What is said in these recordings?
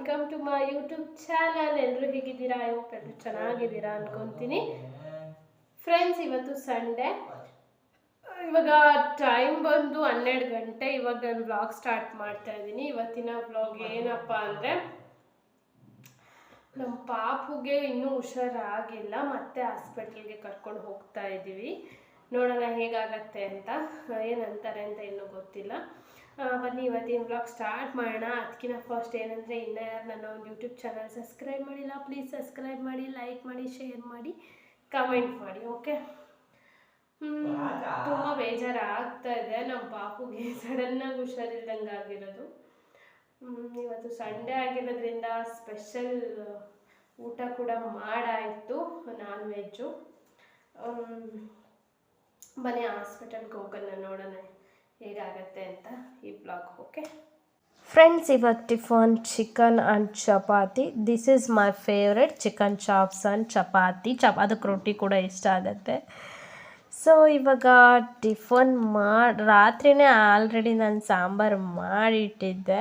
Welcome to my YouTube channel ಎಲ್ಲರೂ ಹೇಗಿದ್ದೀರಾ? I hope ಎಲ್ಲರೂ ಚೆನ್ನಾಗಿದ್ದೀರಾ ಅನ್ಕೊಂತೀನಿ. ಫ್ರೆಂಡ್ಸ್ ಇವತ್ತು ಸಂಡೇ ಇವಾಗ ಟೈಮ್ ಬಂದು ಹನ್ನೆರಡು ಗಂಟೆ. ಇವಾಗ ನಾನು ವ್ಲಾಗ್ ಸ್ಟಾರ್ಟ್ ಮಾಡ್ತಾ ಇದ್ದೀನಿ. ಇವತ್ತಿನ ವ್ಲಾಗ್ ಏನಪ್ಪ ಅಂದರೆ ನಮ್ಮ ಪಾಪುಗೆ ಇನ್ನೂ ಹುಷಾರಾಗಿಲ್ಲ. ಮತ್ತೆ ಹಾಸ್ಪಿಟ್ಲಿಗೆ ಕರ್ಕೊಂಡು ಹೋಗ್ತಾ ಇದ್ದೀವಿ ನೋಡೋಣ ಹೇಗಾಗತ್ತೆ ಅಂತ. ಏನಂತಾರೆ ಅಂತ ಇನ್ನೂ ಗೊತ್ತಿಲ್ಲ. ಬನ್ನಿ ಇವತ್ತಿನ ಬ್ಲಾಗ್ ಸ್ಟಾರ್ಟ್ ಮಾಡೋಣ. ಅದಕ್ಕಿಂತ ಫಸ್ಟ್ ಏನಂದರೆ ಇನ್ನೂ ಯಾರು ನನ್ನ ಒಂದು ಯೂಟ್ಯೂಬ್ ಚಾನಲ್ ಸಬ್ಸ್ಕ್ರೈಬ್ ಮಾಡಿಲ್ಲ ಪ್ಲೀಸ್ ಸಬ್ಸ್ಕ್ರೈಬ್ ಮಾಡಿ ಲೈಕ್ ಮಾಡಿ ಶೇರ್ ಮಾಡಿ ಕಮೆಂಟ್ ಮಾಡಿ ಓಕೆ ತುಂಬ ಬೇಜಾರಾಗ್ತಾ ಇದೆ. ನಮ್ಮ ಪಾಪುಗೆ ಸಡನ್ನಾಗಿ ಹುಷಾರಿಲ್ದಂಗೆ ಆಗಿರೋದು. ಇವತ್ತು ಸಂಡೇ ಆಗಿರೋದ್ರಿಂದ ಸ್ಪೆಷಲ್ ಊಟ ಕೂಡ ಮಾಡಾಯಿತು ನಾನ್ ವೆಜ್ಜು ಬನ್ನಿ ಹಾಸ್ಪಿಟಲ್ಗೆ ಹೋಗೋಣ ನೋಡೋಣ. ಹೇಗಾಗತ್ತೆ ಅಂತ ಈ ಬ್ಲಾಗ್ ಓಕೆ ಫ್ರೆಂಡ್ಸ್ ಇವತ್ತು tiffin chicken and chapati. This is my favourite chicken chops and chapati. ಚಪ್ ಅದಕ್ಕೆ ರೊಟ್ಟಿ ಕೂಡ ಇಷ್ಟ ಆಗುತ್ತೆ. ಸೊ ಇವಾಗ ಟಿಫನ್ ಮಾಡಿ ರಾತ್ರಿನೇ ಆಲ್ರೆಡಿ ನಾನು ಸಾಂಬಾರು ಮಾಡಿಟ್ಟಿದ್ದೆ.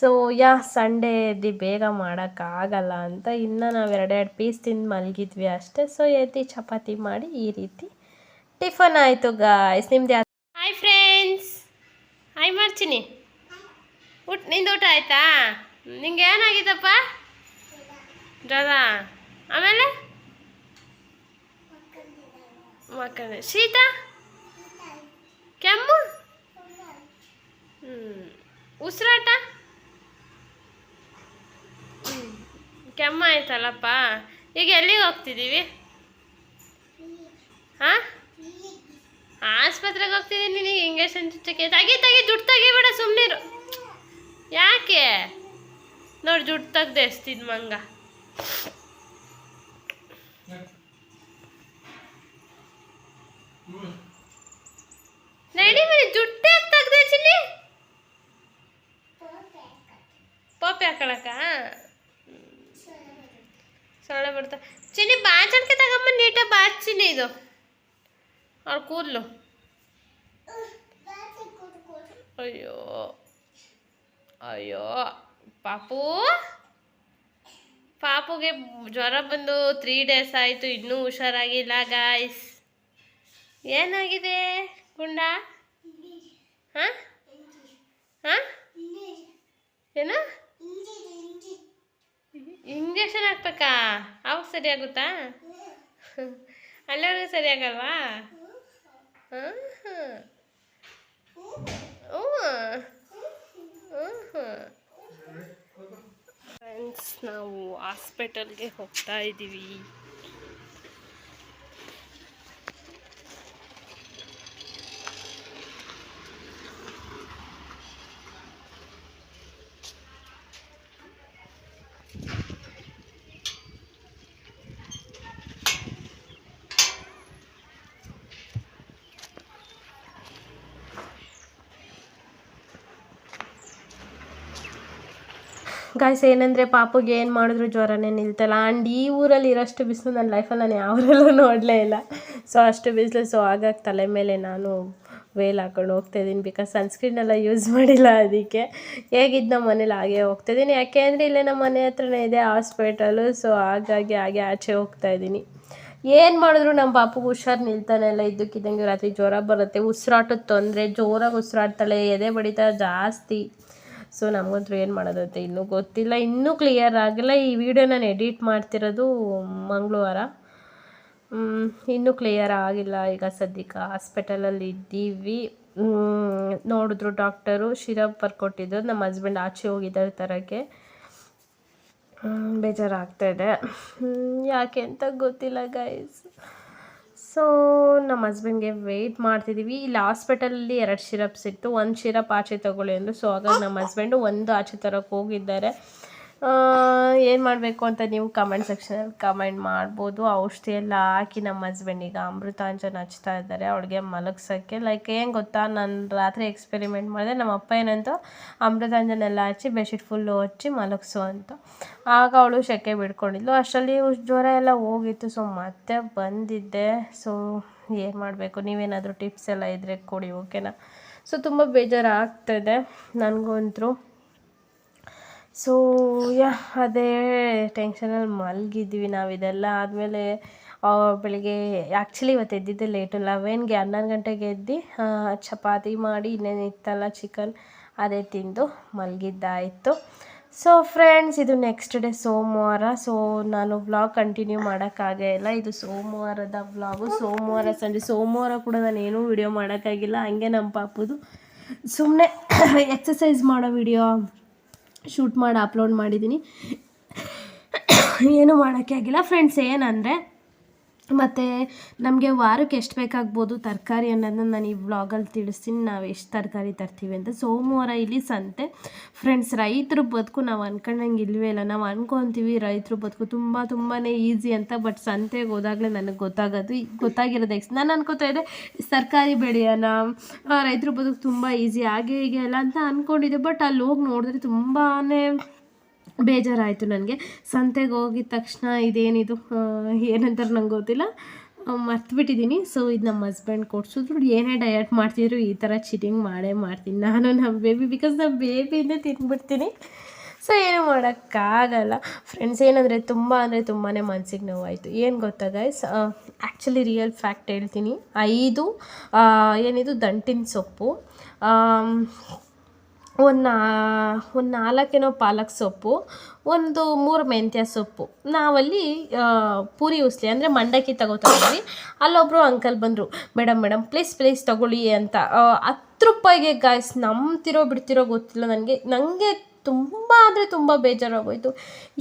ಸೊ ಯಾ ಸಂಡೇ ಎದ್ದು ಬೇಗ ಮಾಡೋಕ್ಕಾಗಲ್ಲ ಅಂತ ಇನ್ನು ನಾವು ಎರಡೆರಡು ಪೀಸ್ ತಿಂದು ಮಲಗಿದ್ವಿ ಅಷ್ಟೇ. ಸೊ ಎದ್ದು ಚಪಾತಿ ಮಾಡಿ ಈ ರೀತಿ ಟಿಫನ್ ಆಯಿತು ಗಾಯ್ಸ್ ನಿಮ್ದು ಮಾಡ್ತೀನಿ ಊಟ, ನಿಂದು ಊಟ ಆಯ್ತಾ? ನಿಂಗೆ ಏನಾಗಿದ್ದಪ್ಪ ಜ್ವರ. ಆಮೇಲೆ? ಮಕ್ಕಳ ಶೀತ? ಕೆಮ್ಮು? ಹ್ಞೂ ಉಸಿರಾಟ? ಕೆಮ್ಮು ಆಯ್ತಲ್ಲಪ್ಪ. ಈಗ ಎಲ್ಲಿಗೆ ಹೋಗ್ತಿದ್ದೀವಿ? ಹಾಂ? ಆಸ್ಪತ್ರೆಗೆ ಹೋಗ್ತಿದ್ದೀನಿ ನಿನಗೆ ಇಂಜೆಕ್ಷನ್ ಚುಚ್ಚಕ್ಕೆ. ತಗಿ ತಗಿ, ದುಡ್ಡು ತೆಗಿಬೇಡ ಸುಮ್ಮನಿರು ಯಾಕೆ? ನೋಡಿ, ದುಡ್ಡು ತೆಗ್ದು ಎಸ್ತಿದ್ ಮಂಗ. ನಡಿ ಮನೆ, ದುಡ್ಡು ಯಾಕೆ ತೆಗ್ದೆ ಚಿನ್ನಿ ಪೋಪಿ ಹಾಕೊಳಕ ಸೊಳ್ಳೆ ಬಿಡ್ತಾ ಚಿನ್ನಿ ಬಾಚಡ್ಕೆ ತಗೊಂಬ ನೀಟಾಗಿ ಬಾಚಿನಿ ಇದು ಅವ್ರ ಕೂದಲು ಅಯ್ಯೋ ಅಯ್ಯೋ ಪಾಪು ಪಾಪುಗೆ ಜ್ವರ ಬಂದು ತ್ರೀ ಡೇಸ್ ಆಯಿತು, ಇನ್ನೂ ಹುಷಾರಾಗಿಲ್ಲ ಗಾಯ್ಸ್ ಏನಾಗಿದೆ ಗುಂಡ? ಹಾಂ? ಹಾಂ? ಏನು? ಇಂಜೆಕ್ಷನ್ ಹಾಕ್ಬೇಕಾ? ಅವಾಗ ಸರಿಯಾಗುತ್ತಾ? ಆಗುತ್ತಾ ಸರಿಯಾಗಲ್ವಾ? ಫ್ರೆಂಡ್ಸ್ ನಾವು ಹಾಸ್ಪಿಟಲ್ಗೆ ಹೋಗ್ತಾ ಇದ್ದೀವಿ. ಗಾಯ್ಸ್ ಏನಂದರೆ ಪಾಪುಗೆ ಏನು ಮಾಡಿದ್ರು ಜ್ವರನೇ ನಿಲ್ತಲ್ಲ. ಆ್ಯಂಡ್ ಈ ಊರಲ್ಲಿ ಇರೋಷ್ಟು ಬಿಸಿಲು ನನ್ನ ಲೈಫಲ್ಲಿ ನಾನು ಯಾವರಲ್ಲೂ ನೋಡಲೇ ಇಲ್ಲ. ಸೊ ಅಷ್ಟು ಬಿಸಿಲು ಸೊ ಹಾಗಾಗಿ ತಲೆ ಮೇಲೆ ನಾನು ವೇಲ್ ಹಾಕೊಂಡು ಹೋಗ್ತಾ ಇದ್ದೀನಿ ಬಿಕಾಸ್ ಸನ್ಸ್ಕ್ರೀನೆಲ್ಲ ಯೂಸ್ ಮಾಡಿಲ್ಲ ಅದಕ್ಕೆ. ಹೇಗಿದ್ದು ನಮ್ಮ ಮನೇಲಿ ಹಾಗೆ ಹೋಗ್ತಾ ಇದ್ದೀನಿ ಯಾಕೆ ಅಂದರೆ ಇಲ್ಲೇ ನಮ್ಮ ಮನೆ ಹತ್ರನೇ ಇದೆ ಹಾಸ್ಪಿಟಲು ಸೊ ಹಾಗಾಗಿ ಹಾಗೆ ಆಚೆ ಹೋಗ್ತಾ ಇದ್ದೀನಿ ಏನು ಮಾಡಿದ್ರು ನಮ್ಮ ಪಾಪುಗೆ ಹುಷಾರು ನಿಲ್ತಾನೆ ಎಲ್ಲ ಇದ್ದಕ್ಕಿದ್ದಂಗೆ ರಾತ್ರಿ ಜ್ವರ ಬರುತ್ತೆ. ಉಸಿರಾಟದ ತೊಂದರೆ, ಜೋರಾಗಿ ಉಸಿರಾಡ್ತಾಳೆ, ಎದೆ ಬಡಿತಾ ಜಾಸ್ತಿ. ಸೊ ನಮಗಂತೂ ಏನು ಮಾಡೋದಂತೆ? ಇನ್ನೂ ಗೊತ್ತಿಲ್ಲ. ಇನ್ನೂ ಕ್ಲಿಯರ್ ಆಗಿಲ್ಲ. ಈ ವಿಡಿಯೋ ನಾನು ಎಡಿಟ್ ಮಾಡ್ತಿರೋದು ಮಂಗಳವಾರ. ಇನ್ನೂ ಕ್ಲಿಯರ್ ಆಗಿಲ್ಲ. ಈಗ ಸದ್ಯಕ್ಕೆ ಹಾಸ್ಪಿಟಲಲ್ಲಿ ಇದ್ದೀವಿ. ನೋಡಿದ್ರು ಡಾಕ್ಟರು ಶಿರಪ್ ಬರ್ಕೊಟ್ಟಿದ್ದು. ನಮ್ಮ ಹಸ್ಬೆಂಡ್ ಆಚೆ ಹೋಗಿದ್ದಾರೆ ತರೋಕ್ಕೆ. ಬೇಜಾರಾಗ್ತಾಯಿದೆ ಯಾಕೆ ಅಂತ ಗೊತ್ತಿಲ್ಲ ಗೈಸ್ ಸೊ ನಮ್ಮ ಹಸ್ಬೆಂಡ್ಗೆ ವೆಯ್ಟ್ ಮಾಡ್ತಿದ್ದೀವಿ ಇಲ್ಲಿ ಹಾಸ್ಪಿಟಲಲ್ಲಿ ಎರಡು ಶಿರಪ್ಸ್ ಇತ್ತು. ಒಂದು ಶಿರಪ್ ಆಚೆ ತಗೊಳ್ಳಿ ಅಂದರು. ಸೊ ಆಗ ನಮ್ಮ ಹಸ್ಬೆಂಡು ಒಂದು ಆಚೆ ತರೋಕ್ಕೆ ಹೋಗಿದ್ದಾರೆ. ಏನು ಮಾಡಬೇಕು ಅಂತ ನೀವು ಕಮೆಂಟ್ ಸೆಕ್ಷನಲ್ಲಿ ಕಮೆಂಟ್ ಮಾಡ್ಬೋದು. ಔಷಧಿ ಎಲ್ಲ ಹಾಕಿ ನಮ್ಮ ಹಸ್ಬೆಂಡಿಗೆ ಅಮೃತಾಂಜನ್ ಹಚ್ತಾ ಇದ್ದಾರೆ. ಅವಳಿಗೆ ಮಲಗ್ಸೋಕ್ಕೆ ಲೈಕ್ ಏನು ಗೊತ್ತಾ? ನಾನು ರಾತ್ರಿ ಎಕ್ಸ್ಪೆರಿಮೆಂಟ್ ಮಾಡಿದೆ. ನಮ್ಮ ಅಪ್ಪ ಏನಂತ ಅಮೃತಾಂಜನ್ ಎಲ್ಲ ಹಚ್ಚಿ ಬೆಡ್ಶೀಟ್ ಫುಲ್ಲು ಹಚ್ಚಿ ಮಲಗಿಸು ಅಂತ. ಆಗ ಅವಳು ಸೆಕೆ ಬಿಡ್ಕೊಂಡಿದ್ಲು. ಅಷ್ಟರಲ್ಲಿ ಜ್ವರ ಎಲ್ಲ ಹೋಗಿತ್ತು. ಸೊ ಮತ್ತೆ ಬಂದಿದ್ದೆ. ಸೊ ಏನು ಮಾಡಬೇಕು? ನೀವೇನಾದರೂ ಟಿಪ್ಸ್ ಎಲ್ಲ ಇದ್ದರೆ ಕೊಡಿ ಓಕೆನಾ ಸೊ ತುಂಬ ಬೇಜಾರಾಗ್ತಿದೆ ನನಗಂತೂ. ಸೊ ಯಾ ಅದೇ ಟೆನ್ಷನಲ್ಲಿ ಮಲಗಿದ್ವಿ ನಾವು ಇದೆಲ್ಲ ಆದಮೇಲೆ ಬೆಳಿಗ್ಗೆ ಆ್ಯಕ್ಚುಲಿ ಇವತ್ತು ಎದ್ದಿದ್ದೆ ಲೇಟು ಲೆವೆನ್ಗೆ ಹನ್ನೊಂದು ಗಂಟೆಗೆ ಎದ್ದು ಚಪಾತಿ ಮಾಡಿ, ಇನ್ನೇನು ಇತ್ತಲ್ಲ ಚಿಕನ್ ಅದೇ ತಿಂದು ಮಲಗಿದ್ದಾಯಿತು. ಸೊ ಫ್ರೆಂಡ್ಸ್ ಇದು ನೆಕ್ಸ್ಟ್ ಡೇ ಸೋಮವಾರ. ಸೊ ನಾನು ವ್ಲಾಗ್ ಕಂಟಿನ್ಯೂ ಮಾಡೋಕ್ಕಾಗೇ ಇಲ್ಲ. ಇದು ಸೋಮವಾರದ ವ್ಲಾಗು ಸೋಮವಾರ ಸಂಜೆ, ಸೋಮವಾರ ಕೂಡ ನಾನು ಏನೂ ವಿಡಿಯೋ ಮಾಡೋಕ್ಕಾಗಿಲ್ಲ ಹಂಗೆ ನಮ್ಮ ಪಾಪುದು ಸುಮ್ಮನೆ ಎಕ್ಸಸೈಸ್ ಮಾಡೋ ವಿಡಿಯೋ ಶೂಟ್ ಮಾಡಿ ಅಪ್ಲೋಡ್ ಮಾಡಿದ್ದೀನಿ. ಏನೂ ಮಾಡೋಕ್ಕೆ ಆಗಿಲ್ಲ. ಫ್ರೆಂಡ್ಸ್ ಏನಂದರೆ ಮತ್ತು ನಮಗೆ ವಾರಕ್ಕೆ ಎಷ್ಟು ಬೇಕಾಗ್ಬೋದು ತರಕಾರಿ ಅನ್ನೋದನ್ನ ನಾನು ಈ ವ್ಲಾಗಲ್ಲಿ ತಿಳಿಸ್ತೀನಿ. ನಾವು ಎಷ್ಟು ತರಕಾರಿ ತರ್ತೀವಿ ಅಂತ. ಸೋಮವಾರ ಇಲ್ಲಿ ಸಂತೆ. ಫ್ರೆಂಡ್ಸ್ ರೈತರ ಬದುಕು ನಾವು ಅನ್ಕೊಂಡಂಗೆ ಇಲ್ವೇ ಇಲ್ಲ. ನಾವು ಅನ್ಕೊತೀವಿ ರೈತರ ಬದುಕು ತುಂಬ ತುಂಬಾ ಈಸಿ ಅಂತ ಬಟ್ ಸಂತೆಗೆ ಹೋದಾಗಲೇ ನನಗೆ ಗೊತ್ತಾಗೋದು. ಗೊತ್ತಾಗಿರೋದು ಎಕ್ಸ್ ನಾನು ಅನ್ಕೋತಾ ಇದ್ದೆ, ತರಕಾರಿ ಬೆಳೆಯೋಣ ರೈತರ ಬದುಕು ತುಂಬ ಈಸಿ ಹಾಗೆ ಹೀಗೆ ಅಲ್ಲ ಅಂತ ಅಂದ್ಕೊಂಡಿದ್ದೆ ಬಟ್ ಅಲ್ಲಿ ಹೋಗಿ ನೋಡಿದ್ರೆ ತುಂಬಾ ಬೇಜಾರಾಯಿತು ನನಗೆ. ಸಂತೆಗೆ ಹೋಗಿದ ತಕ್ಷಣ ಇದೇನಿದು? ಏನಂತಾರೆ ನಂಗೆ ಗೊತ್ತಿಲ್ಲ. ಮರ್ತುಬಿಟ್ಟಿದ್ದೀನಿ ಸೊ ಇದು ನಮ್ಮ ಹಸ್ಬೆಂಡ್ ಕೊಡ್ಸಿದ್ರು. ಏನೇ ಡಯಟ್ ಮಾಡ್ತಿದ್ರು, ಈ ಥರ ಚಿಟಿಂಗ್ ಮಾಡೇ ಮಾಡ್ತೀನಿ. ನಾನು ನಮ್ಮ ಬೇಬಿ ಬಿಕಾಸ್ ನಮ್ಮ ಬೇಬಿಯಿಂದ ತಿಂದ್ಬಿಡ್ತೀನಿ ಸೊ ಏನು ಮಾಡೋಕ್ಕಾಗಲ್ಲ. ಫ್ರೆಂಡ್ಸ್ ಏನಂದರೆ ತುಂಬ ಅಂದರೆ ತುಂಬಾ ಮನ್ಸಿಗೆ ನೋವಾಯಿತು. ಏನು ಗೊತ್ತಾ ಗೈಸ್ ಆ್ಯಕ್ಚುಲಿ ರಿಯಲ್ ಫ್ಯಾಕ್ಟ್ ಹೇಳ್ತೀನಿ. ಐದು ಏನಿದು? ದಂಟಿನ ಸೊಪ್ಪು. ಒಂದು ನಾ, ಒಂದು ನಾಲ್ಕೇನೋ ಪಾಲಕ್ ಸೊಪ್ಪು, ಒಂದು ಮೂರು ಮೆಂತ್ಯ ಸೊಪ್ಪು. ನಾವಲ್ಲಿ ಪೂರಿ ಉಸ್ಲಿ, ಅಂದರೆ ಮಂಡಕ್ಕಿ ತಗೋತಾ ಅಲ್ಲೊಬ್ಬರು ಅಂಕಲ್ ಬಂದರು ಮೇಡಮ್ ಮೇಡಮ್ ಪ್ಲೀಸ್ ಪ್ಲೀಸ್ ತಗೊಳ್ಳಿ ಅಂತ. ಹತ್ತು ರೂಪಾಯಿಗೆ ಗಾಯ್ಸ್ ನಂಬ್ತಿರೋ, ಬಿಡ್ತಿರೋ ಗೊತ್ತಿಲ್ಲ. ನನಗೆ ನನಗೆ ತುಂಬ ಅಂದರೆ ತುಂಬ ಬೇಜಾರಾಗೋಯ್ತು.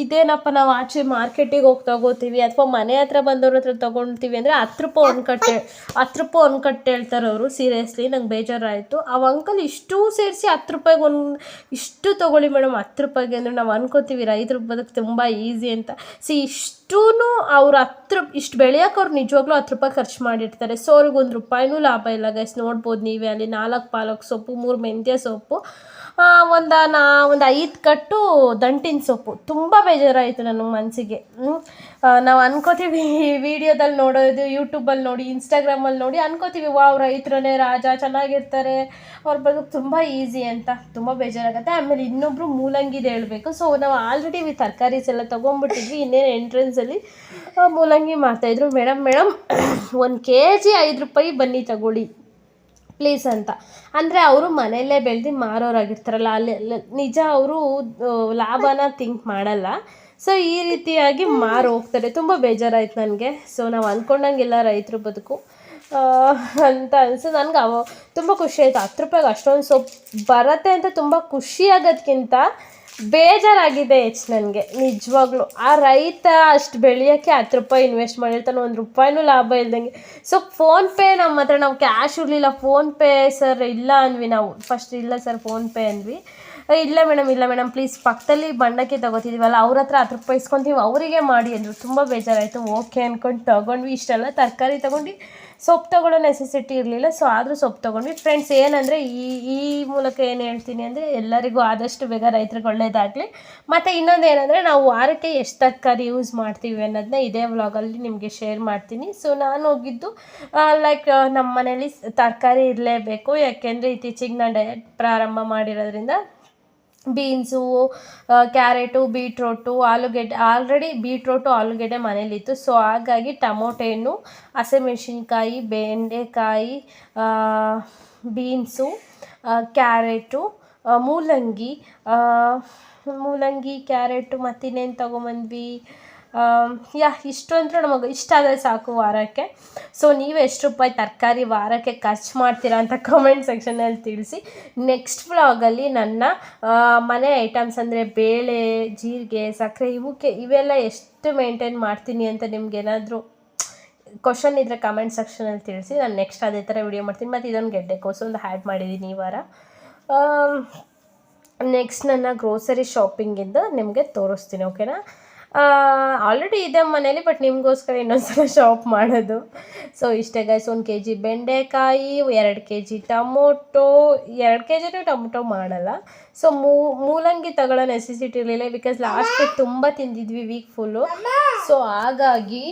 ಇದೇನಪ್ಪ ನಾವು ಆಚೆ ಮಾರ್ಕೆಟಿಗೆ ಹೋಗಿ ತಗೋತೀವಿ ಅಥವಾ ಮನೆ ಹತ್ರ ಬಂದವ್ರ ಹತ್ರ ತೊಗೊಳ್ತೀವಿ ಅಂದರೆ ಹತ್ತು ರೂಪಾಯಿ ಒಂದು ಕಟ್ಟೆ ಹತ್ತು ರೂಪಾಯಿ ಒಂದು ಕಟ್ಟೆ ಹೇಳ್ತಾರೆ ಅವರು ಸೀರಿಯಸ್ಲಿ ನಂಗೆ ಬೇಜಾರಾಯಿತು. ಆ ಅಂಕಲ್ ಇಷ್ಟು ಸೇರಿಸಿ ಹತ್ತು ರೂಪಾಯಿಗೆ ಒಂದು, ಇಷ್ಟು ತೊಗೊಳ್ಳಿ ಮೇಡಮ್ ಹತ್ತು ರೂಪಾಯಿಗೆ ಅಂದರೆ ನಾವು ಅನ್ಕೋತೀವಿ ರೈತರು ಬದುಕು ತುಂಬ ಈಸಿ ಅಂತ. ಸಿ ಇಷ್ಟೂ ಅವ್ರು ಹತ್ತು ಇಷ್ಟು ಬೆಳೆಯೋಕೆ ಅವ್ರು ನಿಜವಾಗ್ಲೂ ಹತ್ತು ರೂಪಾಯಿ ಖರ್ಚು ಮಾಡಿರ್ತಾರೆ. ಸೊ ಅವ್ರಿಗೆ ಒಂದು ರೂಪಾಯಿನೂ ಲಾಭ ಇಲ್ಲ ಗೈಸ್ ನೋಡ್ಬೋದು ನೀವೇ ಅಲ್ಲಿ ನಾಲ್ಕು ಪಾಲಕ್ ಸೊಪ್ಪು, ಮೂರು ಮೆಂತ್ಯ ಸೊಪ್ಪು. ಒಂದು ನಾ, ಒಂದು ಐದು ಕಟ್ಟು ದಂಟಿನ ಸೊಪ್ಪು. ತುಂಬ ಬೇಜಾರಾಯಿತು ನನಗೆ ಮನಸ್ಸಿಗೆ ನಾವು ಅನ್ಕೋತೀವಿ ವಿಡಿಯೋದಲ್ಲಿ ನೋಡೋದು ಯೂಟ್ಯೂಬಲ್ಲಿ ನೋಡಿ ಇನ್ಸ್ಟಾಗ್ರಾಮಲ್ಲಿ ನೋಡಿ ಅನ್ಕೋತೀವಿ, ವಾವ್ ರೈತರೇ ರಾಜ, ಚೆನ್ನಾಗಿರ್ತಾರೆ. ಅವ್ರ ಬದುಕು ತುಂಬ ಈಸಿ ಅಂತ. ತುಂಬ ಬೇಜಾರಾಗುತ್ತೆ. ಆಮೇಲೆ ಇನ್ನೊಬ್ಬರು ಮೂಲಂಗಿದು ಹೇಳಬೇಕು. ಸೊ ನಾವು ಆಲ್ರೆಡಿ ತರಕಾರೀಸ್ ಎಲ್ಲ ತೊಗೊಂಡ್ಬಿಟ್ಟಿದ್ವಿ ಇನ್ನೇನು ಎಂಟ್ರೆನ್ಸಲ್ಲಿ ಮೂಲಂಗಿ ಮಾಡ್ತಾಯಿದ್ರು ಮೇಡಮ್ ಮೇಡಮ್, ಒಂದು ಕೆ ಜಿ ಐದು ರೂಪಾಯಿ ಬನ್ನಿ ತಗೊಳ್ಳಿ. ಪ್ಲೀಸ್ ಅಂತ. ಅಂದರೆ ಅವರು ಮನೆಯಲ್ಲೇ ಬೆಳೆದು ಮಾರೋರಾಗಿರ್ತಾರಲ್ಲ, ಅಲ್ಲಿ ನಿಜ ಅವರು ಲಾಭನ ಥಿಂಕ್ ಮಾಡಲ್ಲ. ಸೊ ಈ ರೀತಿಯಾಗಿ ಮಾರು ಹೋಗ್ತಾರೆ. ತುಂಬ ಬೇಜಾರಾಯ್ತು ನನಗೆ. ಸೊ ನಾವು ಅಂದ್ಕೊಂಡಂಗೆಲ್ಲ ರೈತರ ಬದುಕು. ಅಂತ ಅನಿಸು, ನನಗೆ ಅವ, ತುಂಬ ಖುಷಿ ಆಯಿತು. ಹತ್ತು ರೂಪಾಯಿಗೆ ಅಷ್ಟೊಂದು ಸೊಪ್ಪು ಬರತ್ತೆ ಅಂತ ತುಂಬ ಖುಷಿ ಆಗೋದ್ಕಿಂತ ಬೇಜಾರಾಗಿದೆ ಹೆಚ್ಚು ನನಗೆ ನಿಜವಾಗ್ಲೂ. ಆ ರೈತ ಅಷ್ಟು ಬೆಳೆಯೋಕ್ಕೆ ಹತ್ತು ರೂಪಾಯಿ ಇನ್ವೆಸ್ಟ್ ಮಾಡಿರ್ತಾನೆ ಒಂದು ರೂಪಾಯಿನೂ ಲಾಭ ಇಲ್ದಂಗೆ. ಸೊ ಫೋನ್ಪೇ ನಮ್ಮ ಹತ್ರ ನಾವು ಕ್ಯಾಶ್ ಇರಲಿಲ್ಲ ಫೋನ್ಪೇ ಸರ್ ಇಲ್ಲ ಅಂದ್ವಿ ನಾವು. ಫಸ್ಟ್ ಇಲ್ಲ ಸರ್ ಫೋನ್ಪೇ ಅಂದ್ವಿ. "ಏ, ಇಲ್ಲ ಮೇಡಮ್ ಇಲ್ಲ ಮೇಡಮ್ ಪ್ಲೀಸ್ ಪಕ್ಕದಲ್ಲಿ ಬಂಡಕ್ಕೆ ತಗೋತಿದ್ದೀವಲ್ಲ ಅವ್ರ ಹತ್ರ ಹತ್ತು ರೂಪಾಯಿ ಇಸ್ಕೊತೀವಿ ಅವರಿಗೆ ಮಾಡಿ ಅಂದರು. ತುಂಬ ಬೇಜಾರಾಯಿತು. ಓಕೆ ಅಂದ್ಕೊಂಡು ತೊಗೊಂಡ್ವಿ. ಇಷ್ಟೆಲ್ಲ ತರಕಾರಿ ತೊಗೊಂಡು ಸೊಪ್ಪು ತೊಗೊಳ್ಳೋ ನೆಸೆಸಿಟಿ ಇರಲಿಲ್ಲ. ಸೊ ಆದರೂ ಸೊಪ್ಪು ತೊಗೊಂಡ್ವಿ. ಫ್ರೆಂಡ್ಸ್ ಏನಂದರೆ ಈ ಈ ಮೂಲಕ ಏನು ಹೇಳ್ತೀನಿ ಅಂದರೆ ಎಲ್ಲರಿಗೂ ಆದಷ್ಟು ಬೇಗ ರೈತರಿಗೆ ಒಳ್ಳೆಯದಾಗಲಿ ಮತ್ತು ಇನ್ನೊಂದು ಏನಂದರೆ ನಾವು ವಾರಕ್ಕೆ ಎಷ್ಟು ತರಕಾರಿ ಯೂಸ್ ಮಾಡ್ತೀವಿ ಅನ್ನೋದನ್ನ ಇದೇ ವ್ಲಾಗಲ್ಲಿ ನಿಮಗೆ ಶೇರ್ ಮಾಡ್ತೀನಿ. ಸೊ ನಾನು ಹೋಗಿದ್ದು ಲೈಕ್ ನಮ್ಮ ಮನೇಲಿ ತರಕಾರಿ ಇರಲೇಬೇಕು. ಯಾಕೆಂದರೆ ಇತ್ತೀಚೆಗೆ ನಾನು ಡಯಟ್ ಪ್ರಾರಂಭ ಮಾಡಿರೋದ್ರಿಂದ ಬೀನ್ಸು ಕ್ಯಾರೆಟು, ಬೀಟ್ರೋಟು, ಆಲೂಗೆಡ್ಡೆ, ಆಲ್ರೆಡಿ ಬೀಟ್ರೋಟು, ಆಲೂಗೆಡ್ಡೆ ಮನೇಲಿತ್ತು. ಸೊ, ಹಾಗಾಗಿ ಟಮೋಟೆ ಹಣ್ಣು, ಹಸಿಮೆಣ್ಸಿನ್ಕಾಯಿ, ಬೆಂಡೆಕಾಯಿ ಬೀನ್ಸು ಕ್ಯಾರೆಟು ಮೂಲಂಗಿ ಮೂಲಂಗಿ, ಕ್ಯಾರೆಟು ಮತ್ತಿನ್ನೇನು ತೊಗೊಂಬಂದ್ವಿ? ಯಾ, ಇಷ್ಟು ಅಂದರೆ ನಮಗೆ ಇಷ್ಟ ಆದರೆ ಸಾಕು ವಾರಕ್ಕೆ. ಸೊ ನೀವು ಎಷ್ಟು ರೂಪಾಯಿ ತರಕಾರಿ ವಾರಕ್ಕೆ ಖರ್ಚು ಮಾಡ್ತೀರಾ ಅಂತ ಕಮೆಂಟ್ ಸೆಕ್ಷನಲ್ಲಿ ತಿಳಿಸಿ. ನೆಕ್ಸ್ಟ್ ವ್ಲಾಗಲ್ಲಿ ನನ್ನ ಮನೆ ಐಟಮ್ಸ್ ಅಂದರೆ ಬೇಳೆ, ಜೀರಿಗೆ ಸಕ್ಕರೆ ಇವಕ್ಕೆ, ಇವೆಲ್ಲ ಎಷ್ಟು ಮೇಂಟೈನ್ ಮಾಡ್ತೀನಿ ಅಂತ ನಿಮ್ಗೆ ಏನಾದರೂ ಕ್ವಶನ್ ಇದ್ದರೆ ಕಮೆಂಟ್ ಸೆಕ್ಷನಲ್ಲಿ ತಿಳಿಸಿ. ನಾನು ನೆಕ್ಸ್ಟ್ ಅದೇ ಥರ ವಿಡಿಯೋ ಮಾಡ್ತೀನಿ. ಮತ್ತು ಇದೊಂದು ಗೆಡ್ಡೆಕೋಸು ಒಂದು ಹ್ಯಾಡ್ ಮಾಡಿದ್ದೀನಿ ಈ ವಾರ. ನೆಕ್ಸ್ಟ್ ನನ್ನ ಗ್ರೋಸರಿ ಶಾಪಿಂಗಿಂದ ನಿಮಗೆ ತೋರಿಸ್ತೀನಿ ಓಕೆನಾ ಆಲ್ರೆಡಿ ಇದೆ ಮನೇಲಿ ಬಟ್ ನಿಮಗೋಸ್ಕರ ಇನ್ನೊಂದ್ಸಲ ಶಾಪ್ ಮಾಡೋದು. ಸೊ ಇಷ್ಟೇ ಗೈಸ್ ಒಂದು ಕೆ ಜಿ ಬೆಂಡೆಕಾಯಿ, ಎರಡು ಕೆ ಜಿ ಟೊಮೊಟೊ, ಎರಡು ಕೆ ಜಿನೂ ಟೊಮೊಟೊ ಮಾಡಲ್ಲ. ಸೊ ಮೂಲಂಗಿ ತಗೊಳ್ಳೋ ನೆಸೆಸಿಟಿ ಇರಲಿಲ್ಲ ಬಿಕಾಸ್ ಲಾಸ್ಟ್ ತುಂಬ ತಿಂದಿದ್ವಿ ವೀಕ್ ಫುಲ್ಲು ಸೊ ಹಾಗಾಗಿ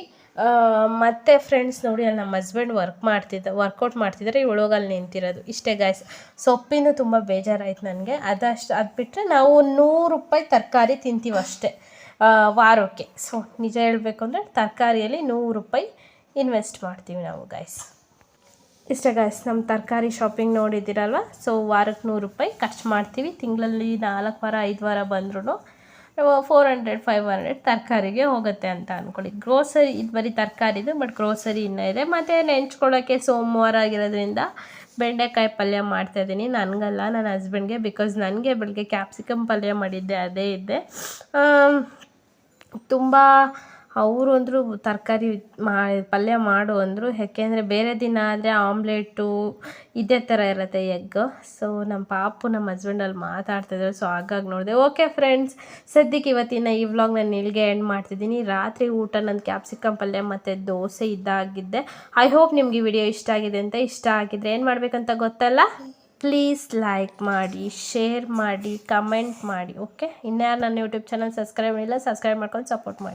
ಮತ್ತೆ ಫ್ರೆಂಡ್ಸ್ ನೋಡಿ, ಅಲ್ಲಿ ನಮ್ಮ ಹಸ್ಬೆಂಡ್ ವರ್ಕ್ ಮಾಡ್ತಿದ್ದ ವರ್ಕೌಟ್ ಮಾಡ್ತಿದ್ದಾರೆ ಇವಳೋಗಿ ಅಲ್ಲಿ ನಿಂತಿರೋದು. ಇಷ್ಟೇ ಗಾಯ್ಸ್ ಸೊಪ್ಪಿನೂ ತುಂಬ ಬೇಜಾರಾಯ್ತು ನನಗೆ. ಅದಷ್ಟು ಅದು ಬಿಟ್ಟರೆ ನಾವು ನೂರು ರೂಪಾಯಿ ತರಕಾರಿ ತಿಂತೀವಿ ಅಷ್ಟೇ ವಾರಕ್ಕೆ. ಸೊ ನಿಜ ಹೇಳಬೇಕು ಅಂದರೆ ತರಕಾರಿಯಲ್ಲಿ ನೂರು ರೂಪಾಯಿ ಇನ್ವೆಸ್ಟ್ ಮಾಡ್ತೀವಿ ನಾವು ಗಾಯ್ಸ್ ಇಷ್ಟೇ ಗಾಯ್ಸ್ ನಮ್ಮ ತರಕಾರಿ ಶಾಪಿಂಗ್ ನೋಡಿದ್ದೀರಲ್ವ? ಸೊ ವಾರಕ್ಕೆ ನೂರು ರೂಪಾಯಿ ಖರ್ಚು ಮಾಡ್ತೀವಿ. ತಿಂಗಳಲ್ಲಿ ನಾಲ್ಕು ವಾರ, ಐದು ವಾರ ಬಂದ್ರೂ ಫೋರ್ ಹಂಡ್ರೆಡ್ ಫೈವ್ ಹಂಡ್ರೆಡ್ ತರಕಾರಿಗೆ ಹೋಗುತ್ತೆ ಅಂತ ಅಂದ್ಕೊಳ್ಳಿ ಗ್ರೋಸರಿ ಇದು ಬರೀ ತರಕಾರಿದು ಬಟ್ ಗ್ರೋಸರಿ ಇನ್ನೂ ಇದೆ. ಮತ್ತು ನೆಂಚ್ಕೊಳ್ಳೋಕ್ಕೆ ಸೋಮವಾರ ಆಗಿರೋದ್ರಿಂದ ಬೆಂಡೆಕಾಯಿ ಪಲ್ಯ ಮಾಡ್ತಾಯಿದ್ದೀನಿ ನನಗಲ್ಲ, ನನ್ನ ಹಸ್ಬೆಂಡ್ಗೆ ಬಿಕಾಸ್ ನನಗೆ ಬೆಳಗ್ಗೆ ಕ್ಯಾಪ್ಸಿಕಮ್ ಪಲ್ಯ ಮಾಡಿದ್ದೆ, ಅದೇ ಇದ್ದೆ. ತುಂಬ ಅವರು ಅಂದರು ತರಕಾರಿ ಮಾ, ಪಲ್ಯ ಮಾಡು ಅಂದರು. ಯಾಕೆಂದರೆ ಬೇರೆ ದಿನ ಆದರೆ ಆಮ್ಲೆಟು ಇದೇ ಥರ ಇರುತ್ತೆ ಎಗ್. ಸೊ ನಮ್ಮ ಪಾಪು ನಮ್ಮ ಹಸ್ಬೆಂಡ್ ಅಲ್ಲಿ ಮಾತಾಡ್ತಿದ್ರು ಸೊ ಹಾಗಾಗಿ ನೋಡಿದೆ ಓಕೆ ಫ್ರೆಂಡ್ಸ್ ಸದ್ಯಕ್ಕೆ ಇವತ್ತಿನ ಈ ವ್ಲಾಗ್ ನಾನು ಇಲ್ಲಿಗೆ ಎಂಡ್ ಮಾಡ್ತಿದ್ದೀನಿ. ರಾತ್ರಿ ಊಟ ನನ್ನ ಕ್ಯಾಪ್ಸಿಕಮ್ ಪಲ್ಯ ಮತ್ತು ದೋಸೆ ಇದ್ದಾಗಿದ್ದೆ. ಐ ಹೋಪ್ ನಿಮಗೆ ವಿಡಿಯೋ ಇಷ್ಟ ಆಗಿದೆ ಅಂತ ಇಷ್ಟ ಆಗಿದ್ರೆ ಏನು ಮಾಡಬೇಕಂತ ಗೊತ್ತಲ್ಲ? ಪ್ಲೀಸ್ ಲೈಕ್ ಮಾಡಿ ಶೇರ್ ಮಾಡಿ ಕಮೆಂಟ್ ಮಾಡಿ ಓಕೆ ಇನ್ಯಾರು ನನ್ನ ಯೂಟ್ಯೂಬ್ ಚಾನಲ್ ಸಬ್ಸ್ಕ್ರೈಬ್ ಮಾಡಿಲ್ಲ ಸಬ್ಸ್ಕ್ರೈಬ್ ಮಾಡ್ಕೊಂಡು ಸಪೋರ್ಟ್ ಮಾಡಿ.